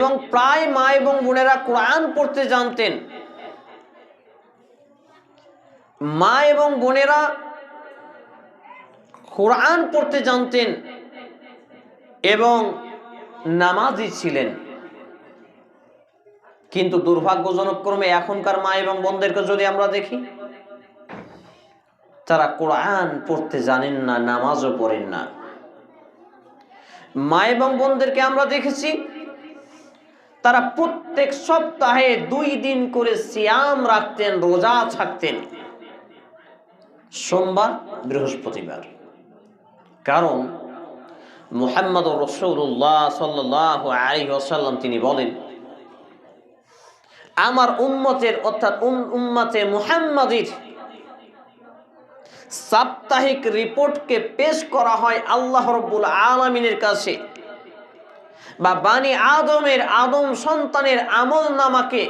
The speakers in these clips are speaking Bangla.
এবং প্রায় মা এবং বোনেরা কোরআন পড়তে জানতেন। মা এবং বোনেরা কোরআন পড়তে জানতেন এবং নামাজি ছিলেন। কিন্তু দুর্ভাগ্যজনক ক্রমে এখনকার মা এবং বোনদেরকে যদি আমরা দেখি, তারা কোরআন পড়তে জানেন না, নামাজও পড়েন না। মা এবং বোনদেরকে আমরা দেখেছি তারা প্রত্যেক সপ্তাহে দুই দিন করে সিয়াম রাখতেন, রোজা থাকতেন সোমবার, বৃহস্পতিবার। কারণ মুহাম্মদ রসৌল্লাহ সাল্লাহ আলী আসাল্লাম তিনি বলেন, আমার উম্মতের অর্থাৎ উম্মতে মুহাম্মাদির সাপ্তাহিক রিপোর্টকে পেশ করা হয় আল্লাহ রব্বুল আলমিনের কাছে। বা বাণী আদমের আদম সন্তানের আমল নামাকে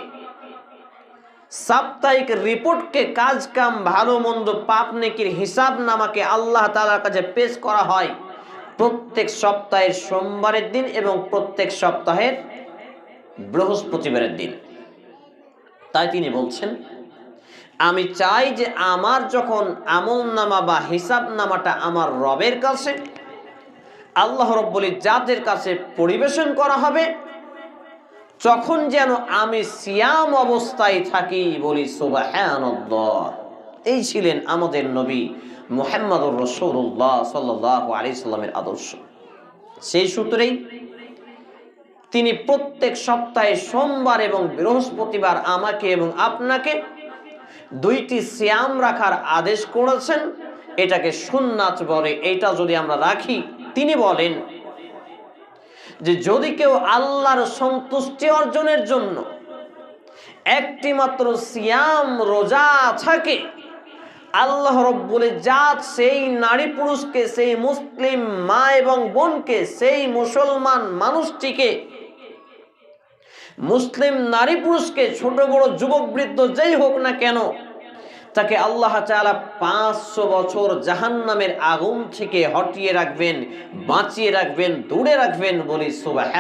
সাপ্তাহিক রিপোর্টকে কাজ কাম ভালো মন্দ, পাপ নেকির হিসাব নামাকে আল্লাহ তালার কাছে পেশ করা হয়। প্রত্যেক সপ্তাহের সোমবারের দিন এবং প্রত্যেক সপ্তাহের বৃহস্পতিবারের দিন। তাই তিনি বলছেন, আমি চাই যে আমার যখন আমল নামা বা হিসাব নামাটা আমার রবের কাছে আল্লাহ রব্বলি জাতের কাছে পরিবেশন করা হবে। যখন যেন আমি সিয়াম অবস্থায় থাকি, বলি এই ছিলেন আমাদের নবী মোহাম্মদুর রসৌল্লাহ সাল্লাহ আলি সাল্লামের আদর্শ। সেই সূত্রেই তিনি প্রত্যেক সপ্তাহে সোমবার এবং বৃহস্পতিবার আমাকে এবং আপনাকে দুইটি সিয়াম রাখার আদেশ করেছেন। এটাকে সুন্নাত বলে। এটা যদি আমরা রাখি তিনি বলেন যে যদি কেউ আল্লাহর সন্তুষ্টি অর্জনের জন্য একটি মাত্র সিয়াম, রোজা থাকে, আল্লাহ রব্বুল জাত সেই নারী পুরুষকে, সেই মুসলিম মা এবং বোনকে, সেই মুসলমান মানুষটিকে, মুসলিম নারী পুরুষকে, ছোট বড় যুবক বৃদ্ধ যেই হোক না কেন তাকে আল্লাহ চালা পাঁচশো বছর জাহান্নামের আগুন থেকে হটিয়ে রাখবেন, বাঁচিয়ে রাখবেন, দূরে রাখবেন বলি সুবাহ